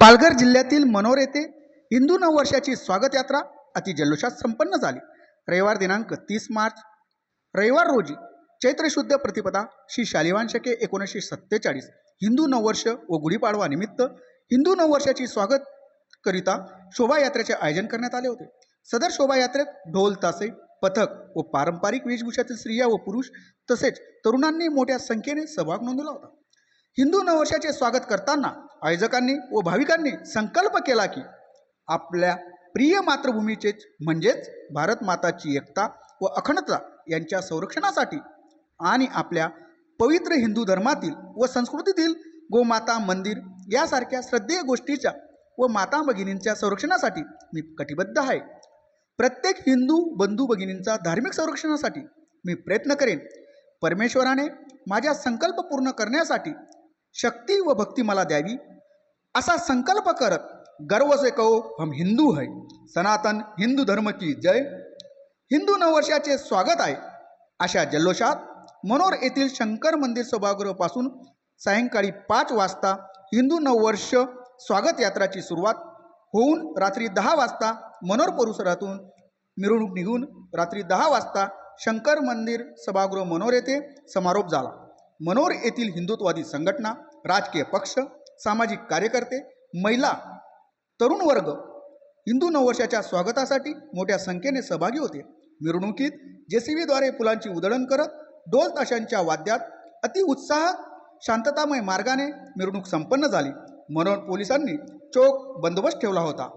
पालघर जिल्ह्यातील मनोर येथे हिंदू नववर्षाची स्वागत यात्रा अति जल्लोषात संपन्न झाली. रविवार दिनांक तीस मार्च रविवार रोजी चैत्र शुद्ध प्रतिपदा श्री शालिवान शके एकोणीसशे सत्तेचाळीस हिंदू नववर्ष व गुढीपाडवा निमित्त हिंदू नववर्षाची स्वागत करिता शोभायात्रेचे आयोजन करण्यात आले होते. सदर शोभायात्रेत ढोल तासे पथक व पारंपरिक वेशभूषातील स्त्रिया व पुरुष तसेच तरुणांनी मोठ्या संख्येने सहभाग नोंदवला होता. हिंदू नववर्षाचे स्वागत करताना आयोजकांनी व भाविकांनी संकल्प केला की आपल्या प्रिय मातृभूमीचेच म्हणजेच भारत माताची एकता व अखंडता यांच्या संरक्षणासाठी आणि आपल्या पवित्र हिंदू धर्मातील व संस्कृतीतील गोमाता मंदिर यासारख्या श्रद्धेय गोष्टीच्या व माता भगिनींच्या संरक्षणासाठी मी कटिबद्ध आहे. प्रत्येक हिंदू बंधू भगिनींचा धार्मिक संरक्षणासाठी मी प्रयत्न करेन. परमेश्वराने माझ्या संकल्प पूर्ण करण्यासाठी शक्ती व भक्ती मला द्यावी असा संकल्प करत गर्व से कहो हम हिंदू है. सनातन हिंदू धर्म की जय. हिंदू नववर्षाचे स्वागत आहे. अशा जल्लोषात मनोर येथील शंकर मंदिर सभागृहापासून सायंकाळी पाच वाजता हिंदू नववर्ष स्वागत यात्राची सुरुवात होऊन रात्री दहा वाजता मनोर परिसरातून मिरवणूक निघून रात्री दहा वाजता शंकर मंदिर सभागृह मनोर येथे समारोप झाला. मनोर येथील हिंदुत्ववादी संघटना राजकीय पक्ष सामाजिक कार्यकर्ते महिला तरुण वर्ग हिंदू नववर्षाच्या स्वागतासाठी मोठ्या संख्येने सहभागी होते. मिरवणुकीत जेसीबीद्वारे फुलांची उधळण करत ढोल ताशांच्या वाद्यात अति उत्साहात शांततामय मार्गाने मिरवणूक संपन्न झाली. म्हणून पोलिसांनी चोख बंदोबस्त ठेवला होता.